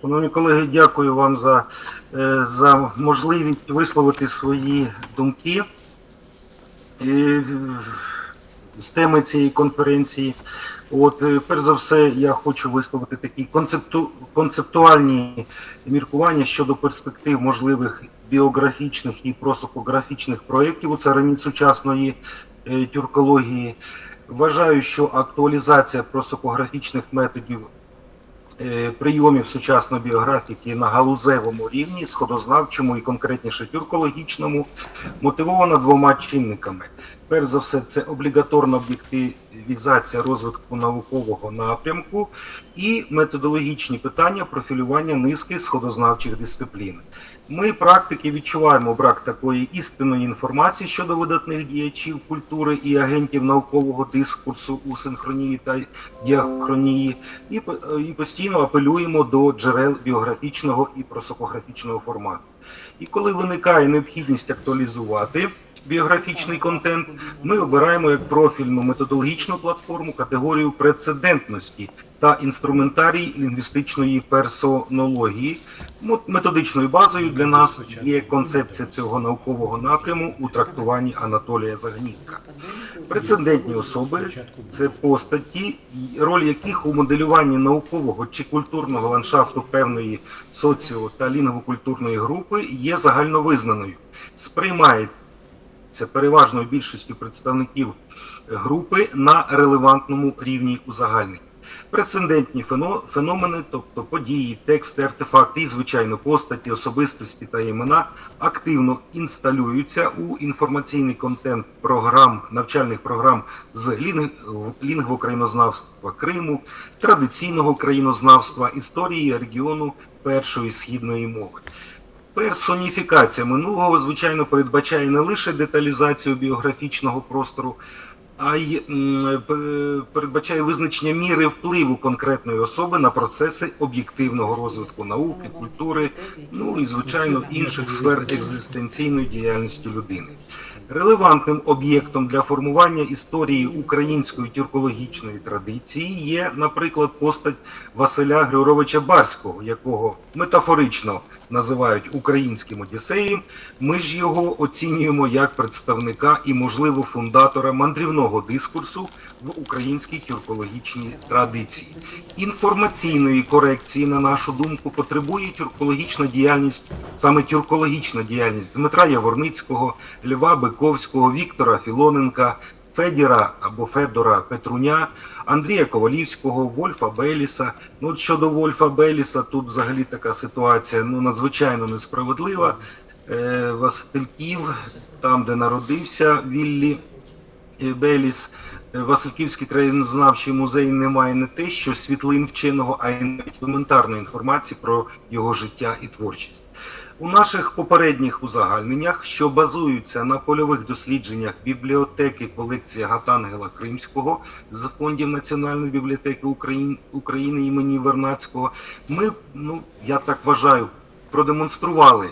Шановні колеги, дякую вам за, е, за можливість висловити свої думки е, з теми цієї конференції. От, е, перш за все, я хочу висловити такі концепту, концептуальні міркування щодо перспектив можливих біографічних і просопографічних проєктів у царині сучасної тюркології. Вважаю, що актуалізація просопографічних методів прийомів сучасної біографіки на галузевому рівні, сходознавчому і конкретніше тюркологічному, мотивована двома чинниками. Перш за все, це облігаторна об'єктивізація розвитку наукового напрямку і методологічні питання профілювання низки сходознавчих дисциплін. Ми, практики, відчуваємо брак такої істинної інформації щодо видатних діячів культури і агентів наукового дискурсу у синхронії та діахронії, і, і постійно апелюємо до джерел біографічного і просопографічного формату. І коли виникає необхідність актуалізувати біографічний контент, ми обираємо як профільну методологічну платформу категорію прецедентності та інструментарій лінгвістичної персонології. Методичною базою для нас є концепція цього наукового напряму у трактуванні Анатолія Загнітка. Прецедентні особи це постаті, роль яких у моделюванні наукового чи культурного ландшафту певної соціо та лінгвокультурної групи є загальновизнаною. Сприймається переважною більшістю представників групи на релевантному рівні узагальнення. Прецедентні феномени, тобто події, тексти, артефакти і, звичайно, постаті, особистості та імена, активно інсталюються у інформаційний контент програм, навчальних програм з лінгвокраїнознавства Криму, традиційного країнознавства, історії регіону першої східної мови. Персоніфікація минулого, звичайно, передбачає не лише деталізацію біографічного простору, а й передбачає визначення міри впливу конкретної особи на процеси об'єктивного розвитку науки, культури, ну і звичайно інших сфер екзистенційної діяльності людини. Релевантним об'єктом для формування історії української тюркологічної традиції є, наприклад, постать Василя Григоровича Барського, якого метафорично називають українським одіссеєм. Ми ж його оцінюємо як представника і, можливо, фундатора мандрівного дискурсу в українській тюркологічній традиції. Інформаційної корекції, на нашу думку, потребує тюркологічна діяльність, саме тюркологічна діяльність Дмитра Яворницького, Льва Биковського, Віктора Філоненка, Федіра або Федора Петруня, Андрія Ковалівського, Вольфа Беліса. Ну, от щодо Вольфа Беліса, тут взагалі така ситуація ну, надзвичайно несправедлива. Е, Васильків, там, де народився Віллі е, Беліс, е, Васильківський краєзнавчий музей не має не те, що світлин вченого, а й навіть елементарної інформації про його життя і творчість. У наших попередніх узагальненнях, що базуються на польових дослідженнях бібліотеки колекції Гатангела Кримського з фондів Національної бібліотеки України, України імені Вернацького, ми, ну я так вважаю, продемонстрували,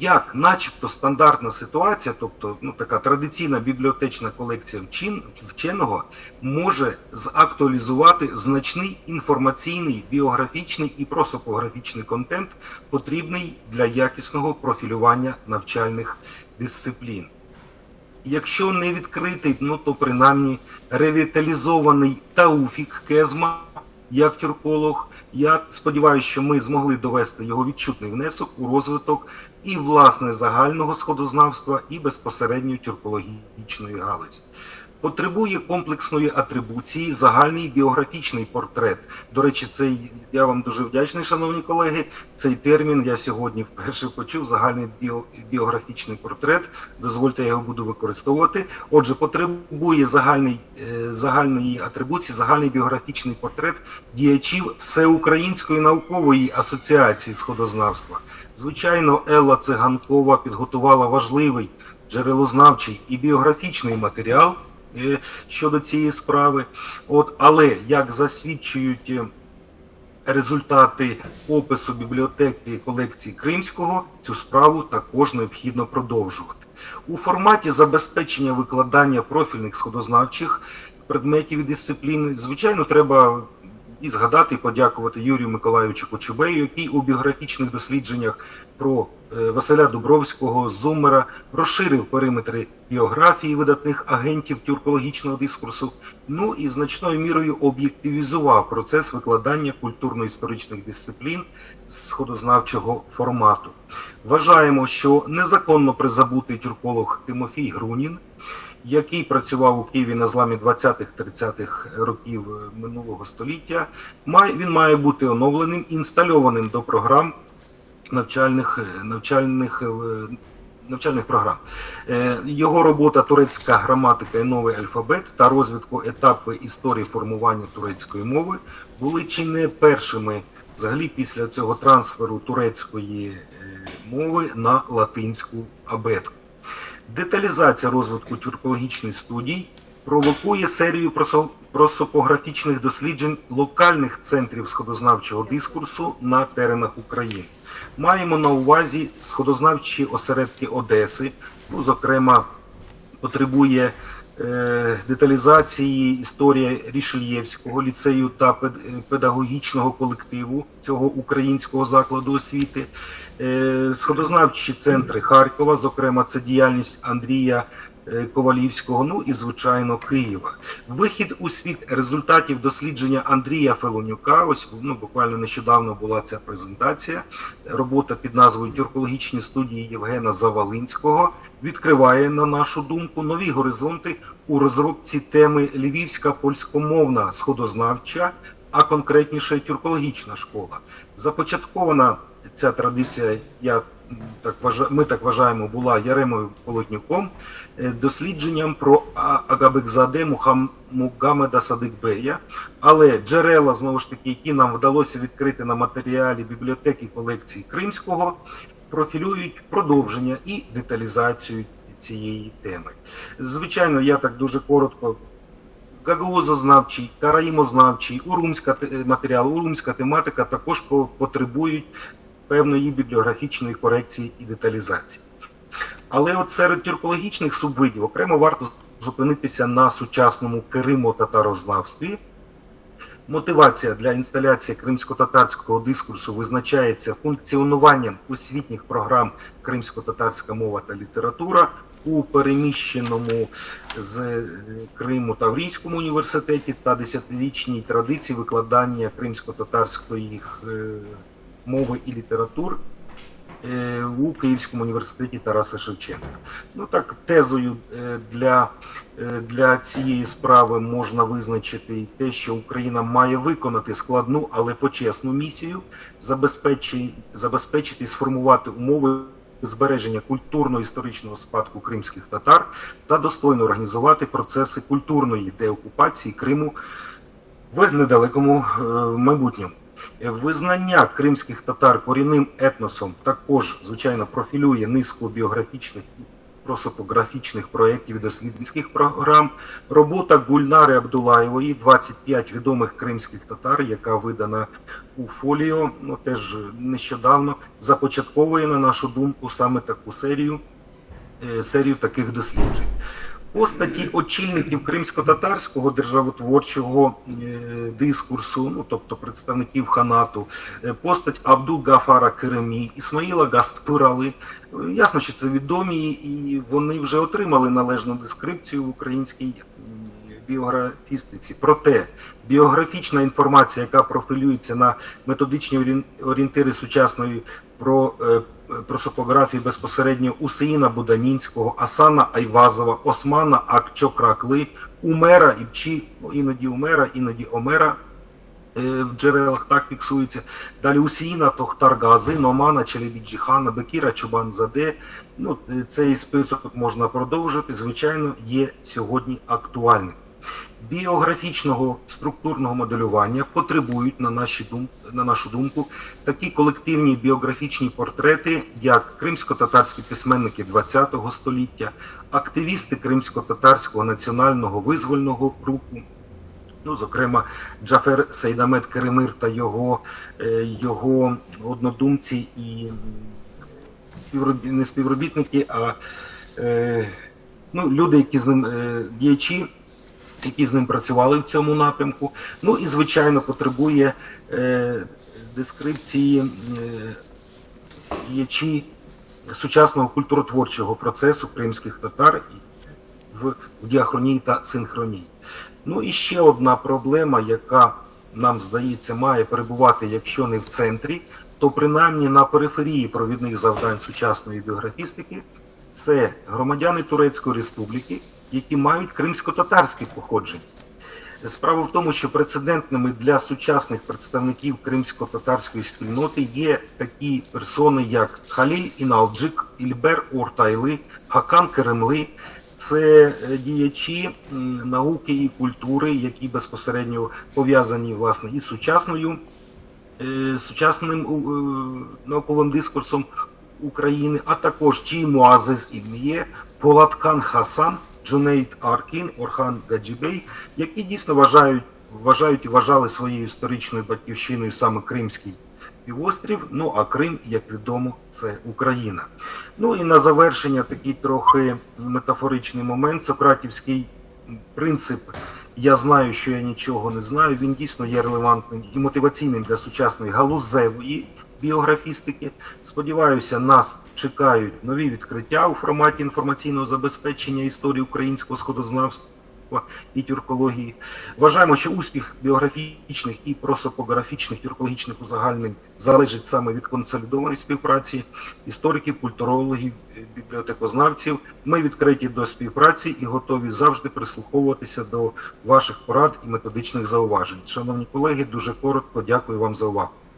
як, начебто, стандартна ситуація, тобто ну, така традиційна бібліотечна колекція вчин, вченого, може закtuалізувати значний інформаційний, біографічний і просопографічний контент, потрібний для якісного профілювання навчальних дисциплін. Якщо не відкритий, ну то принаймні ревіталізований Тауфік Кезма як тюрколог, я сподіваюся, що ми змогли довести його відчутний внесок у розвиток і власне загального сходознавства, і безпосередньо тюркологічної галузі. Потребує комплексної атрибуції загальний біографічний портрет. До речі, цей я вам дуже вдячний, шановні колеги. Цей термін я сьогодні вперше почув. Загальний біо, біографічний портрет. Дозвольте, я його буду використовувати. Отже, потребує загальний, е, загальної атрибуції, загальний біографічний портрет діячів Всеукраїнської наукової асоціації сходознавства. Звичайно, Елла Циганкова підготувала важливий джерелознавчий і біографічний матеріал щодо цієї справи. От, але як засвідчують е, результати опису бібліотеки колекції Кримського, цю справу також необхідно продовжувати. У форматі забезпечення викладання профільних сходознавчих предметів і дисциплін, звичайно, треба і згадати і подякувати Юрію Миколайовичу Кочубею, який у біографічних дослідженнях про е, Василя Дубровського Зуммера розширив периметри біографії видатних агентів тюркологічного дискурсу, ну і значною мірою об'єктивізував процес викладання культурно-історичних дисциплін сходознавчого формату. Вважаємо, що незаконно призабутий тюрколог Тимофій Грунін, який працював у Києві на зламі 20-30-х років е, минулого століття, він має бути оновленим, інстальованим до програм навчальних, е, навчальних, е, навчальних програм. Е, Його робота Турецька граматика і новий алфабет та розвитку етапи історії формування турецької мови були чи не першими взагалі після цього трансферу турецької мови на латинську абетку. Деталізація розвитку тюркологічних студій провокує серію просо- просопографічних досліджень локальних центрів сходознавчого дискурсу на теренах України. Маємо на увазі сходознавчі осередки Одеси, ну, зокрема, потребує е, деталізації історія Рішельєвського ліцею та пед- педагогічного колективу цього українського закладу освіти. Е, Сходознавчі центри Харкова, зокрема, це діяльність Андрія е, Ковалівського, ну і звичайно Києва. Вихід у світ результатів дослідження Андрія Фелонюка. Ось ну, буквально нещодавно була ця презентація. Робота під назвою Тюркологічні студії Євгена Завалинського відкриває, на нашу думку, нові горизонти у розробці теми Львівська польськомовна сходознавча, а конкретніше тюркологічна школа. Започаткована ця традиція, я так ми так вважаємо, була Яремою Полотнюком, е, дослідженням про Агабекзаде Мухам- Садикбея, але джерела, знову ж таки, які нам вдалося відкрити на матеріалі бібліотеки колекції Кримського, профілюють продовження і деталізацію цієї теми. Звичайно, я так дуже коротко. Гагаузознавчий, караїмознавчий, урумська те- матеріал, урумська тематика також потребують певної бібліографічної корекції і деталізації. Але от серед тюркологічних субвидів окремо варто зупинитися на сучасному керимо-татарознавстві. Мотивація для інсталяції кримсько-татарського дискурсу визначається функціонуванням освітніх програм кримсько-татарська мова та література у переміщеному з е, Криму Таврійському університеті та десятирічній традиції викладання кримсько-татарської е, мови і літератур е, у Київському університеті Тараса Шевченка. Ну так, тезою е, для, е, для цієї справи можна визначити і те, що Україна має виконати складну, але почесну місію, забезпечити, забезпечити і сформувати умови збереження культурно-історичного спадку кримських татар та достойно організувати процеси культурної деокупації Криму в недалекому е, майбутньому. Визнання кримських татар корінним етносом також, звичайно, профілює низку біографічних і просопографічних проєктів дослідницьких програм. Робота Гульнари Абдулаєвої, 25 відомих кримських татар, яка видана у фоліо, ну теж нещодавно, започатковує, на нашу думку, саме таку серію, е, серію таких досліджень. Постаті очільників кримсько-татарського державотворчого е, дискурсу, ну тобто представників ханату, е, постать Абдул Гафара Керемі, Ісмаїла Гастпирали. Е, Ясно, що це відомі, і вони вже отримали належну дескрипцію в українській біографістиці. Проте біографічна інформація, яка профілюється на методичні орієн- орієнтири сучасної про е, просопографії безпосередньо Усеїна Буданінського, Асана Айвазова, Османа Акчокракли, Умера Ібчі, ну, іноді Умера, іноді Омера е, в джерелах так фіксується. Далі Усіїна Тохтаргази, Номана Челебіджіхана, Бекіра Чубанзаде. Ну, е, цей список можна продовжити. Звичайно, є сьогодні актуальним. Біографічного структурного моделювання потребують, на, наші дум... на нашу думку, такі колективні біографічні портрети, як кримсько-татарські письменники ХХ століття, активісти кримсько-татарського національного визвольного руху, ну, зокрема, Джафер Сейдамет Керемир та його, е, його однодумці і м, співробі... не співробітники, а е, ну, люди, які з ним е, діячі які з ним працювали в цьому напрямку. Ну і звичайно потребує е, дескрипції е, діячі сучасного культуротворчого процесу кримських татар в діахронії та синхронії. Ну і ще одна проблема, яка нам здається має перебувати, якщо не в центрі, то принаймні на периферії провідних завдань сучасної біографістики це громадяни Турецької республіки, які мають кримсько-татарське походження. Справа в тому, що прецедентними для сучасних представників кримсько-татарської спільноти є такі персони, як Халіль Іналджик, Ільбер Ортайли, Хакан Керемли. Це е, діячі науки і культури, які безпосередньо пов'язані власне із сучасною е, сучасним е, науковим дискурсом України, а також Ті Муазез Ібніє, Полаткан Хасан, Джунейд Аркін, Орхан Гаджібей, які дійсно вважають, вважають і вважали своєю історичною батьківщиною саме Кримський півострів. Ну а Крим, як відомо, це Україна. Ну і на завершення такий трохи метафоричний момент. Сократівський принцип я знаю, що я нічого не знаю. Він дійсно є релевантним і мотиваційним для сучасної галузевої біографістики. Сподіваюся, нас чекають нові відкриття у форматі інформаційного забезпечення історії українського сходознавства і тюркології. Вважаємо, що успіх біографічних і просопографічних тюркологічних узагальнень залежить саме від консолідованої співпраці істориків, культурологів, бібліотекознавців. Ми відкриті до співпраці і готові завжди прислуховуватися до ваших порад і методичних зауважень. Шановні колеги, дуже коротко дякую вам за увагу.